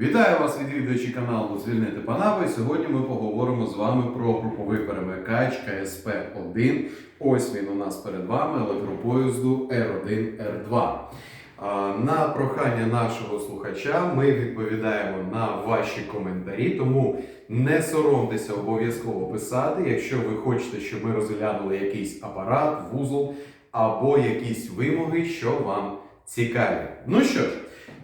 Вітаю вас, відвідувачі каналу Звільнити Панапи. Сьогодні ми поговоримо з вами про груповий перемикач КСП-1. Ось він у нас перед вами електропоїзду R1-R2. На прохання нашого слухача ми відповідаємо на ваші коментарі, тому не соромтеся обов'язково писати, якщо ви хочете, щоб ми розглянули якийсь апарат, вузол або якісь вимоги, що вам цікаві. Ну що ж.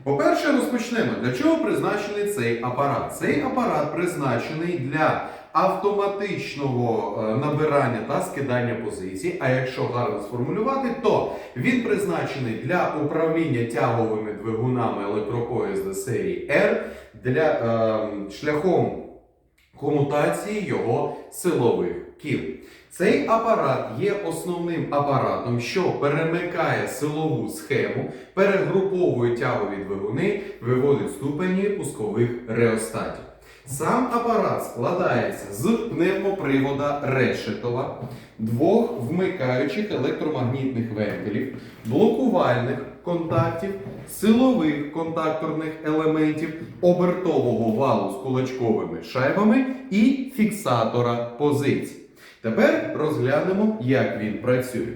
По-перше, розпочнемо. Для чого призначений цей апарат? Цей апарат призначений для автоматичного е, набирання та скидання позицій. А якщо гарно сформулювати, то він призначений для управління тяговими двигунами електропоїзда серії R для е, шляхом комутації його силових кіл. Цей апарат є основним апаратом, що перемикає силову схему, перегруповує тягові двигуни, виводить ступені пускових реостатів. Сам апарат складається з пневмопривода решетова, двох вмикаючих електромагнітних вентилів, блокувальних контактів, силових контакторних елементів, обертового валу з кулачковими шайбами і фіксатора позицій. Тепер розглянемо, як він працює.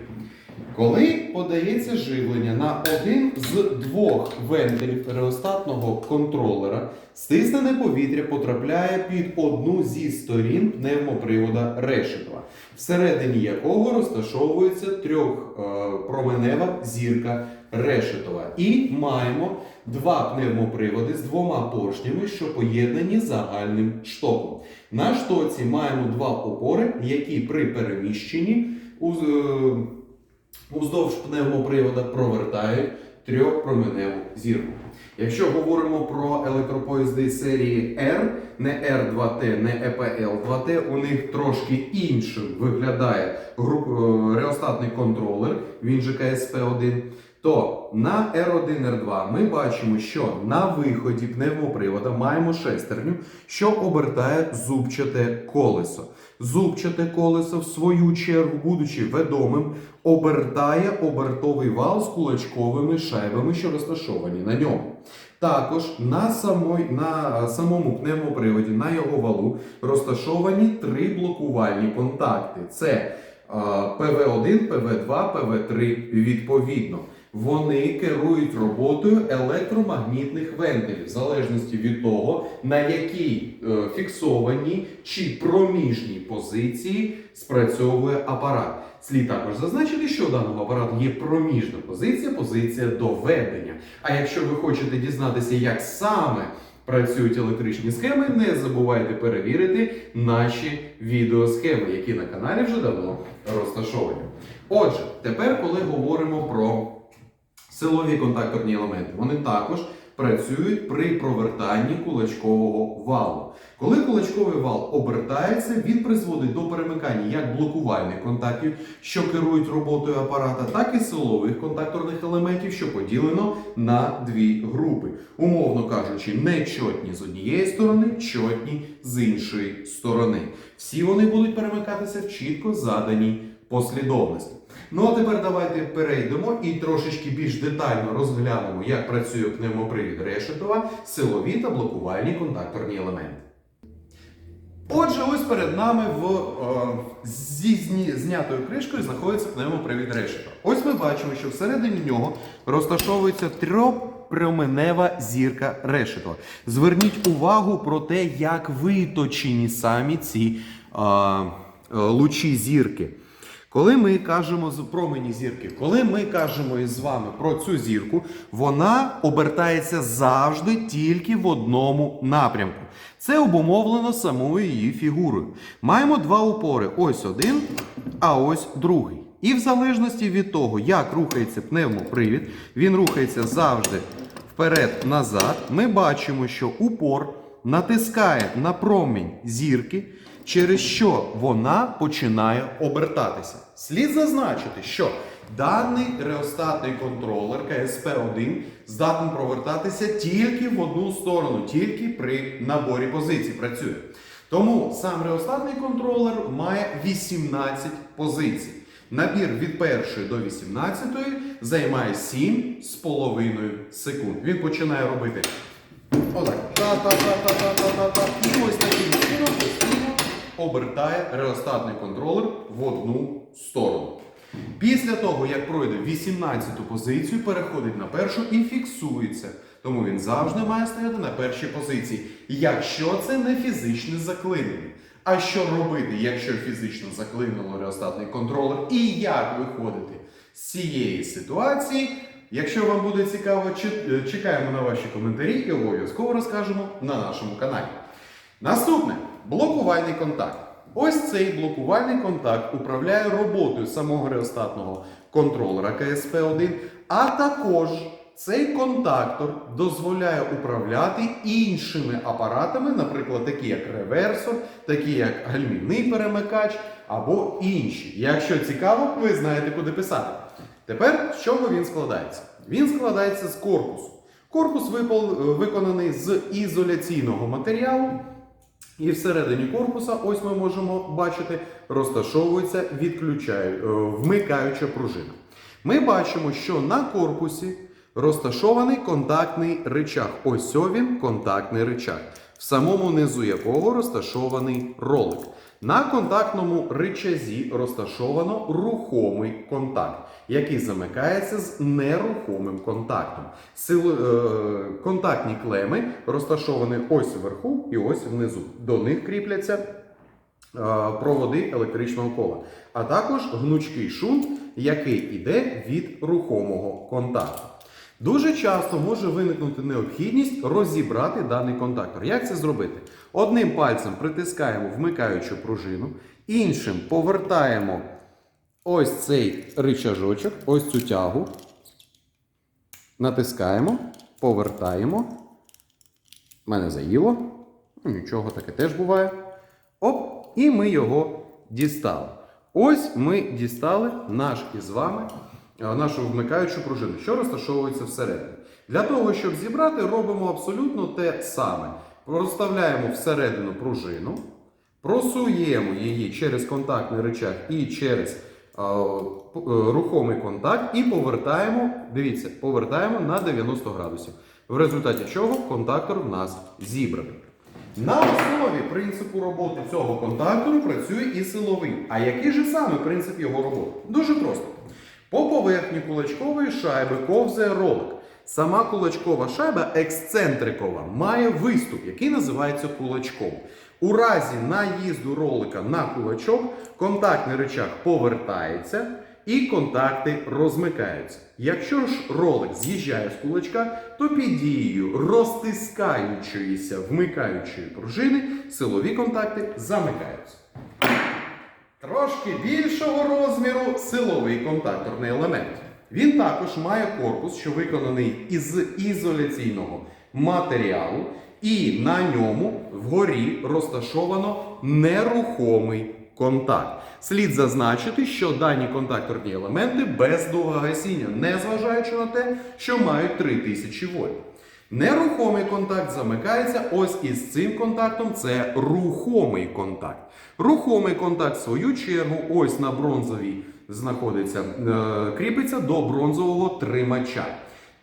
Коли подається живлення на один з двох вентилів реостатного контролера, стиснене повітря потрапляє під одну зі сторін пневмопривода решетова, всередині якого розташовується трьохпроменева зірка решетова. І маємо два пневмоприводи з двома поршнями, що поєднані загальним штоком. На штоці маємо два опори, які при переміщенні е, уздовж пневмопривода провертають трьохпроменеву зірку. Якщо говоримо про електропоїзди серії R, не R2T, не EPL2T, у них трошки іншим виглядає е, реостатний контролер, він же КСП-1, то на R1, R2 ми бачимо, що на виході пневмопривода маємо шестерню, що обертає зубчате колесо. Зубчате колесо, в свою чергу, будучи ведомим, обертає обертовий вал з кулачковими шайбами, що розташовані на ньому. Також на, самой, на самому пневмоприводі, на його валу, розташовані три блокувальні контакти: це ПВ1, ПВ2, ПВ3 відповідно. Вони керують роботою електромагнітних вентилів, в залежності від того, на якій е, фіксованій чи проміжній позиції спрацьовує апарат. Слід також зазначити, що у даного апарату є проміжна позиція, позиція доведення. А якщо ви хочете дізнатися, як саме працюють електричні схеми, не забувайте перевірити наші відеосхеми, які на каналі вже давно розташовані. Отже, тепер, коли говоримо про силові контакторні елементи, вони також працюють при провертанні кулачкового валу. Коли кулачковий вал обертається, він призводить до перемикання як блокувальних контактів, що керують роботою апарата, так і силових контакторних елементів, що поділено на дві групи. Умовно кажучи, не чотні з однієї сторони, чотні з іншої сторони. Всі вони будуть перемикатися в чітко заданій послідовності. Ну а тепер давайте перейдемо і трошечки більш детально розглянемо, як працює пневмопривід решетова, силові та блокувальні контакторні елементи. Отже, ось перед нами в, е, зі знятою кришкою знаходиться пневмопривід решетова. Ось ми бачимо, що всередині нього розташовується трьохпроменева зірка решетова. Зверніть увагу про те, як виточені самі ці е, е, лучі зірки. Коли ми кажемо з промені зірки, коли ми кажемо із вами про цю зірку, вона обертається завжди тільки в одному напрямку. Це обумовлено самою її фігурою. Маємо два упори: ось один, а ось другий. І в залежності від того, як рухається пневмопривід, він рухається завжди вперед-назад. Ми бачимо, що упор натискає на промінь зірки, через що вона починає обертатися. Слід зазначити, що даний реостатний контролер КСП-1 здатний провертатися тільки в одну сторону, тільки при наборі позицій працює. Тому сам реостатний контролер має 18 позицій. Набір від 1 до 18 займає 7,5 секунд. Він починає робити Отак. Та-та-та-та-та-та-та. Обертає реостатний контролер в одну сторону. Після того, як пройде 18-ту позицію, переходить на першу і фіксується. Тому він завжди має стояти на першій позиції, якщо це не фізичне заклинення. А що робити, якщо фізично заклинило реостатний контролер, і як виходити з цієї ситуації? Якщо вам буде цікаво, чекаємо на ваші коментарі і обов'язково розкажемо на нашому каналі. Наступне блокувальний контакт. Ось цей блокувальний контакт управляє роботою самого реостатного контролера КСП-1, а також цей контактор дозволяє управляти іншими апаратами, наприклад, такі як реверсор, такі як гальмівний перемикач або інші. Якщо цікаво, ви знаєте, куди писати. Тепер з чого він складається? Він складається з корпусу. Корпус виконаний з ізоляційного матеріалу. І всередині корпуса, ось ми можемо бачити, розташовується відключаю, е, вмикаюча пружина. Ми бачимо, що на корпусі розташований контактний рычаг. Ось він контактний рычаг, в самому низу якого розташований ролик. На контактному ричазі розташовано рухомий контакт, який замикається з нерухомим контактом. Сили, е, контактні клеми розташовані ось вверху і ось внизу. До них кріпляться е, проводи електричного кола, а також гнучкий шунт, який йде від рухомого контакту. Дуже часто може виникнути необхідність розібрати даний контактор. Як це зробити? Одним пальцем притискаємо вмикаючу пружину, іншим повертаємо ось цей ричажочок, ось цю тягу. Натискаємо, повертаємо. Мене заїло. Ну, нічого, таке теж буває. Оп, і ми його дістали. Ось ми дістали наш із вами е, нашу вмикаючу пружину, що розташовується всередині. Для того, щоб зібрати, робимо абсолютно те саме. Розставляємо всередину пружину, просуємо її через контактний рычаг і через рухомий контакт, і повертаємо, дивіться, повертаємо на 90 градусів. В результаті чого контактор в нас зібраний. На основі принципу роботи цього контактору працює і силовий. А який же саме принцип його роботи? Дуже просто. По поверхні кулачкової шайби ковзає ролик. Сама кулачкова шайба ексцентрикова має виступ, який називається кулачком. У разі наїзду ролика на кулачок контактний рычаг повертається і контакти розмикаються. Якщо ж ролик з'їжджає з кулачка, то під дією розтискаючоїся вмикаючої пружини силові контакти замикаються. Трошки більшого розміру силовий контакторний елемент. Він також має корпус, що виконаний із ізоляційного матеріалу, і на ньому вгорі розташовано нерухомий контакт. Слід зазначити, що дані контакторні елементи без довгогасіння, незважаючи на те, що мають 3000 вольт. Нерухомий контакт замикається ось із цим контактом. Це рухомий контакт. Рухомий контакт, в свою чергу, ось на бронзовій знаходиться, е, кріпиться до бронзового тримача.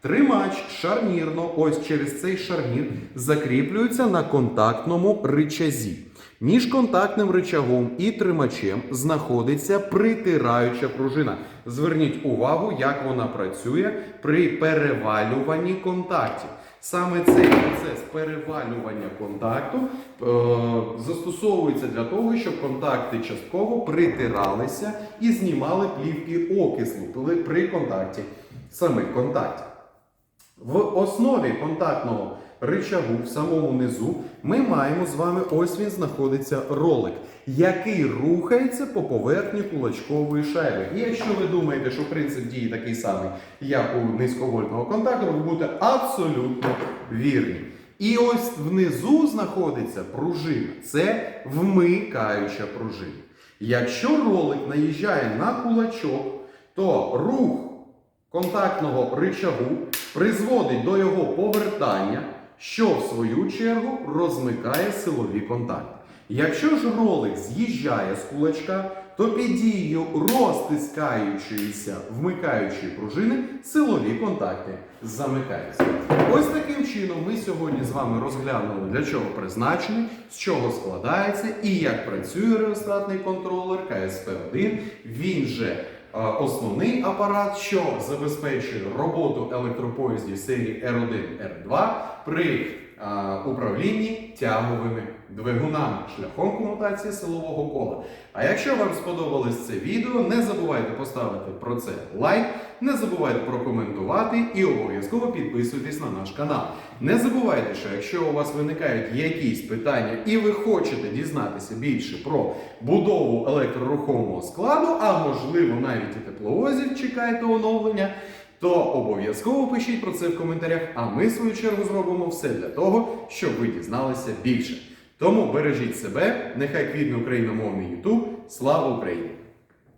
Тримач шарнірно, ось через цей шарнір, закріплюється на контактному ричазі. Між контактним ричагом і тримачем знаходиться притираюча пружина. Зверніть увагу, як вона працює при перевалюванні контактів. Саме цей процес перевалювання контакту е, застосовується для того, щоб контакти частково притиралися і знімали плівки окислу при- контакті самих контактів. В основі контактного рычагу в самому низу ми маємо з вами ось він знаходиться ролик, який рухається по поверхні кулачкової шайби. І якщо ви думаєте, що принцип дії такий самий, як у низьковольтного контактору, ви будете абсолютно вірні. І ось внизу знаходиться пружина. Це вмикаюча пружина. Якщо ролик наїжджає на кулачок, то рух контактного ричагу призводить до його повертання, що в свою чергу розмикає силові контакти. Якщо ж ролик з'їжджає з кулачка, то під дією розтискаючоїся вмикаючої пружини силові контакти замикаються. Ось таким чином ми сьогодні з вами розглянули, для чого призначений, з чого складається і як працює реостатний контролер КСП-1. Він же основний апарат, що забезпечує роботу електропоїздів серії R1 R2 при управлінні тяговими двигунами шляхом комутації силового кола. А якщо вам сподобалось це відео, не забувайте поставити про це лайк, не забувайте прокоментувати і обов'язково підписуйтесь на наш канал. Не забувайте, що якщо у вас виникають якісь питання і ви хочете дізнатися більше про будову електрорухомого складу, а можливо навіть і тепловозів чекаєте оновлення, то обов'язково пишіть про це в коментарях, а ми, в свою чергу, зробимо все для того, щоб ви дізналися більше. Тому бережіть себе, нехай квітне україномовний Ютуб. Слава Україні!